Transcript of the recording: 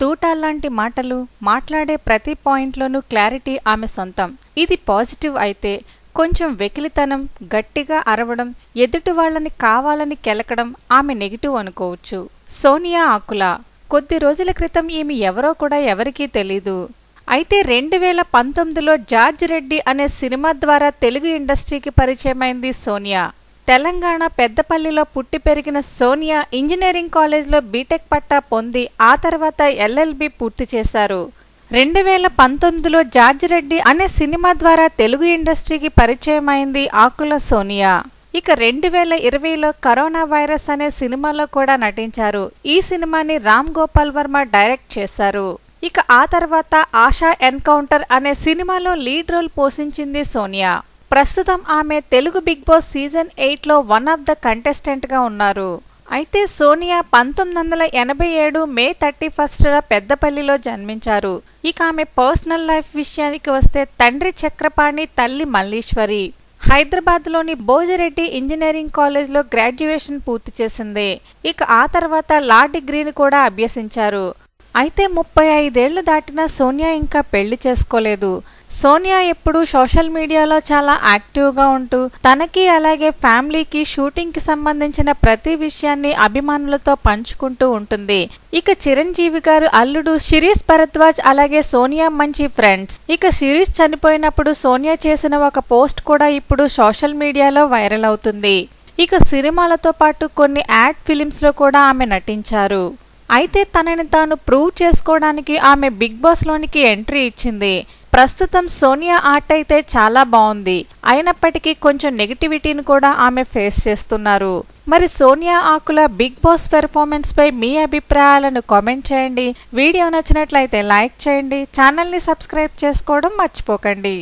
తూటాల్లాంటి మాటలు మాట్లాడే ప్రతి పాయింట్లోనూ క్లారిటీ ఆమె సొంతం. ఇది పాజిటివ్ అయితే కొంచెం వెకిలితనం గట్టిగా అరవడం ఎదుటి వాళ్ళని కావాలని కెలకడం ఆమె నెగిటివ్ అనుకోవచ్చు. సోనియా ఆకుల కొద్ది రోజుల క్రితం ఈమె ఎవరో కూడా ఎవరికీ తెలీదు. అయితే రెండు వేల పంతొమ్మిదిలో జార్జ్ రెడ్డి అనే సినిమా ద్వారా తెలుగు ఇండస్ట్రీకి పరిచయమైంది సోనియా. తెలంగాణ పెద్దపల్లిలో పుట్టి పెరిగిన సోనియా ఇంజనీరింగ్ కాలేజ్లో బీటెక్ పట్టా పొంది ఆ తర్వాత ఎల్ఎల్బి పూర్తి చేశారు. రెండు వేల పంతొమ్మిదిలో జార్జ్ రెడ్డి అనే సినిమా ద్వారా తెలుగు ఇండస్ట్రీకి పరిచయమైంది ఆకుల సోనియా. ఇక రెండు వేల ఇరవైలో కరోనా వైరస్ అనే సినిమాలో కూడా నటించారు. ఈ సినిమాని రామ్ గోపాల్ వర్మ డైరెక్ట్ చేశారు. ఇక ఆ తర్వాత ఆశా ఎన్కౌంటర్ అనే సినిమాలో లీడ్ రోల్ పోషించింది సోనియా. ప్రస్తుతం ఆమె తెలుగు బిగ్ బాస్ సీజన్ ఎయిట్లో వన్ ఆఫ్ ద కంటెస్టెంట్గా ఉన్నారు. అయితే సోనియా పంతొమ్మిది వందల ఎనభై ఏడు మే థర్టీ ఫస్ట్ పెద్దపల్లిలో జన్మించారు. ఇక ఆమె పర్సనల్ లైఫ్ విషయానికి వస్తే తండ్రి చక్రపాణి తల్లి మల్లీశ్వరి. హైదరాబాద్లోని భోజరెడ్డి ఇంజనీరింగ్ కాలేజ్లో గ్రాడ్యుయేషన్ పూర్తి చేసింది. ఇక ఆ తర్వాత లా డిగ్రీని కూడా అభ్యసించారు. అయితే ముప్పై ఐదేళ్ళు దాటిన సోనియా ఇంకా పెళ్ళి చేసుకోలేదు. సోనియా ఎప్పుడు సోషల్ మీడియాలో చాలా యాక్టివ్గా ఉంటూ తనకి అలాగే ఫ్యామిలీకి షూటింగ్కి సంబంధించిన ప్రతి విషయాన్ని అభిమానులతో పంచుకుంటూ ఉంటుంది. ఇక చిరంజీవి గారు అల్లుడు శిరీష్ భరద్వాజ్ అలాగే సోనియా మంచి ఫ్రెండ్స్. ఇక శిరీష్ చనిపోయినప్పుడు సోనియా చేసిన ఒక పోస్ట్ కూడా ఇప్పుడు సోషల్ మీడియాలో వైరల్ అవుతుంది. ఇక సినిమాలతో పాటు కొన్ని యాడ్ ఫిలిమ్స్లో కూడా ఆమె నటించారు. అయితే తనని తాను ప్రూవ్ చేసుకోవడానికి ఆమె బిగ్ బాస్లోనికి ఎంట్రీ ఇచ్చింది. ప్రస్తుతం సోనియా ఆర్ట్ అయితే చాలా బాగుంది. అయినప్పటికీ కొంచెం నెగిటివిటీని కూడా ఆమె ఫేస్ చేస్తున్నారు. మరి Sonia Akula Big Boss performance పై మీ అభిప్రాయాలను కామెంట్ చేయండి. వీడియో నచ్చినట్లయితే లైక్ చేయండి. ఛానల్ని సబ్స్క్రైబ్ చేసుకోవడం మర్చిపోకండి.